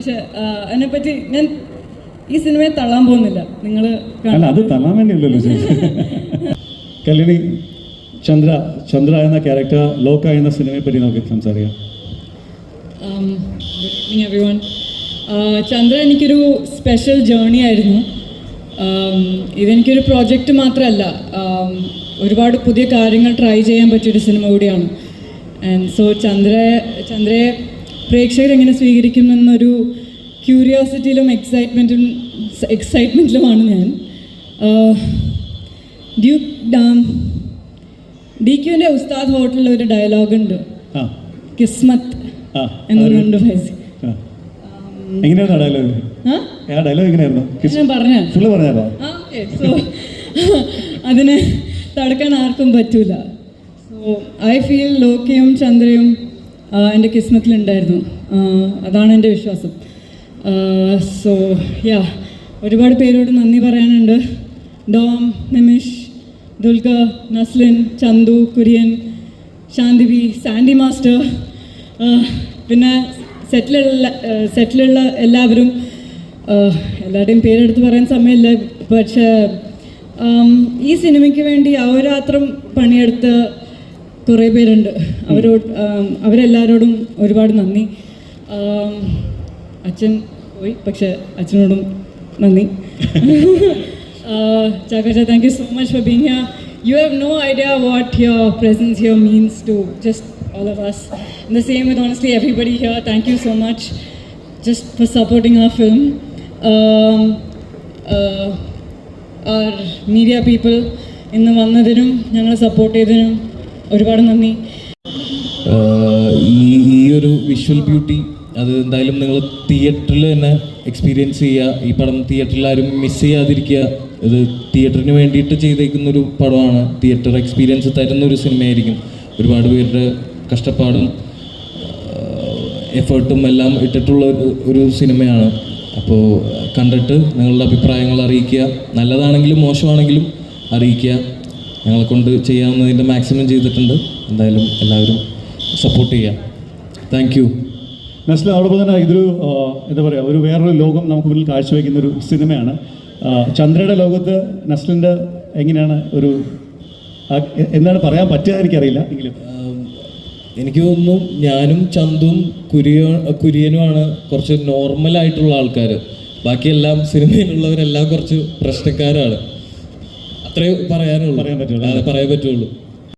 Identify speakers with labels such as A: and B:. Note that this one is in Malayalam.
A: പക്ഷെ അതിനെപ്പറ്റി ഞാൻ ഈ സിനിമയെ തള്ളാൻ പോകുന്നില്ല. നിങ്ങൾ
B: അല്ല അത് തള്ളാൻ വേണ്ടിയല്ലല്ലോ ചേച്ചി. കല്യാണി ചന്ദ്ര ചന്ദ്ര എന്ന ക്യാരക്ടർ ലോക എന്ന സിനിമയെ പറ്റി നമുക്ക് സംസാരിക്കാം.
A: Good evening everyone Chandra എനിക്കൊരു സ്പെഷ്യൽ ജേണി ആയിരുന്നു. ഇതെനിക്കൊരു പ്രോജക്റ്റ് മാത്രമല്ല. ഒരുപാട് പുതിയ കാര്യങ്ങൾ ട്രൈ ചെയ്യാൻ പറ്റിയൊരു സിനിമ കൂടിയാണ്. ആൻഡ് സോ ചന്ദ്ര ചന്ദ്രയെ പ്രേക്ഷകർ എങ്ങനെ സ്വീകരിക്കുമെന്നൊരു ക്യൂരിയോസിറ്റിയിലും എക്സൈറ്റ്മെന്റും എക്സൈറ്റ്മെന്റിലുമാണ് ഞാൻ. ഡ്യൂക്ക് ഡാം ഡി ക്യുവിന്റെ ഉസ്താദ് ഹോട്ടലിൽ ഒരു ഡയലോഗ് ഉണ്ട് കിസ്മത്ത് എന്നുണ്ട് ഫൈസി
B: ആ. എങ്ങനെയായിരുന്നു ഡയലോഗ്?
A: ആ?
B: ആ ഡയലോഗ് എങ്ങനെയായിരുന്നു?
A: ഞാൻ പറഞ്ഞ
B: ഫുള്ള് പറഞ്ഞാലോ
A: ആ സോ അതിനെ തടുക്കാൻ ആർക്കും പറ്റൂല. സോ ഐ ഫീൽ ലോക്കയും ചന്ദ്രയും എന്റെ കിസ്മത്തിലുണ്ടായിരുന്നു. അതാണ് എന്റെ വിശ്വാസം. സോ യാ ഒരുപാട് പേരോട് നന്ദി പറയാനുണ്ട്. ഡോം നിമിഷ് ദുൽഖ നസ്ലിൻ ചന്തു കുര്യൻ ശാന്തിബി സാൻഡി മാസ്റ്റർ. പിന്നെ സെറ്റിലുള്ള സെറ്റിലുള്ള എല്ലാവരും എല്ലാവരുടെയും പേരെടുത്ത് പറയാൻ സമയമില്ല പക്ഷേ ഈ സിനിമയ്ക്ക് വേണ്ടി അഹോരാത്രം പണിയെടുത്ത് കുറേ പേരുണ്ട്. അവരോട് ആം, അവരെല്ലാവരോടും ഒരുപാട് നന്ദി ആം, അച്ഛൻ പോയി പക്ഷെ അച്ഛനോടും നന്ദി ചാക്കച്ച thank you so much for being here you have no idea what your presence here means to just all of. In the same with honestly everybody here. Thank you so much just for supporting our film. Media people ഇന്ന് വന്നതിനും ഞങ്ങളെ സപ്പോർട്ട് ചെയ്തതിനും ഒരുപാട് നന്ദി
C: ഈ ഈ ഒരു വിഷ്വൽ ബ്യൂട്ടി അത് എന്തായാലും നിങ്ങൾ തിയേറ്ററിൽ തന്നെ എക്സ്പീരിയൻസ് ചെയ്യുക. ഈ പടം തിയേറ്ററിൽ ആരും മിസ് ചെയ്യാതിരിക്കുക. ഇത് തിയേറ്ററിന് വേണ്ടിയിട്ട് ചെയ്തേക്കുന്ന ഒരു പടമാണ്. തിയേറ്റർ എക്സ്പീരിയൻസ് തരുന്ന ഒരു സിനിമയായിരിക്കും. ഒരുപാട് പേരുടെ കഷ്ടപ്പാടും എഫേർട്ടും എല്ലാം ഇട്ടിട്ടുള്ള ഒരു- സിനിമയാണ്. അപ്പോൾ കണ്ടിട്ട് നിങ്ങളുടെ അഭിപ്രായങ്ങൾ അറിയിക്കുക. നല്ലതാണെങ്കിലും മോശമാണെങ്കിലും അറിയിക്കുക. ഞങ്ങളെ കൊണ്ട് ചെയ്യാവുന്നതിന്റെ മാക്സിമം ചെയ്തിട്ടുണ്ട്. എന്തായാലും എല്ലാവരും സപ്പോർട്ട് ചെയ്യാം. താങ്ക് യു
B: നസ്ല അതോടൊപ്പം തന്നെ ഇതൊരു എന്താ പറയുക ഒരു വേറൊരു ലോകം നമുക്ക് മുന്നിൽ കാഴ്ചവെക്കുന്ന ഒരു സിനിമയാണ്. ചന്ദ്രയുടെ ലോകത്ത് നസ്ലിന്റെ എങ്ങനെയാണ് ഒരു എന്താണ് പറയാൻ പറ്റുക എനിക്കറിയില്ല എങ്കിലും.
C: എനിക്ക് തോന്നുന്നു ഞാനും ചന്തും കുര്യ കുര്യനുമാണ് കുറച്ച് നോർമൽ ആയിട്ടുള്ള ആൾക്കാർ ബാക്കിയെല്ലാം സിനിമയിലുള്ളവരെല്ലാം കുറച്ച് പ്രശ്നക്കാരാണ്. അത്രേ പറയാനുള്ളൂ.
B: പറയാൻ പറ്റുള്ളൂ.
C: പറയാൻ പറ്റുള്ളൂ.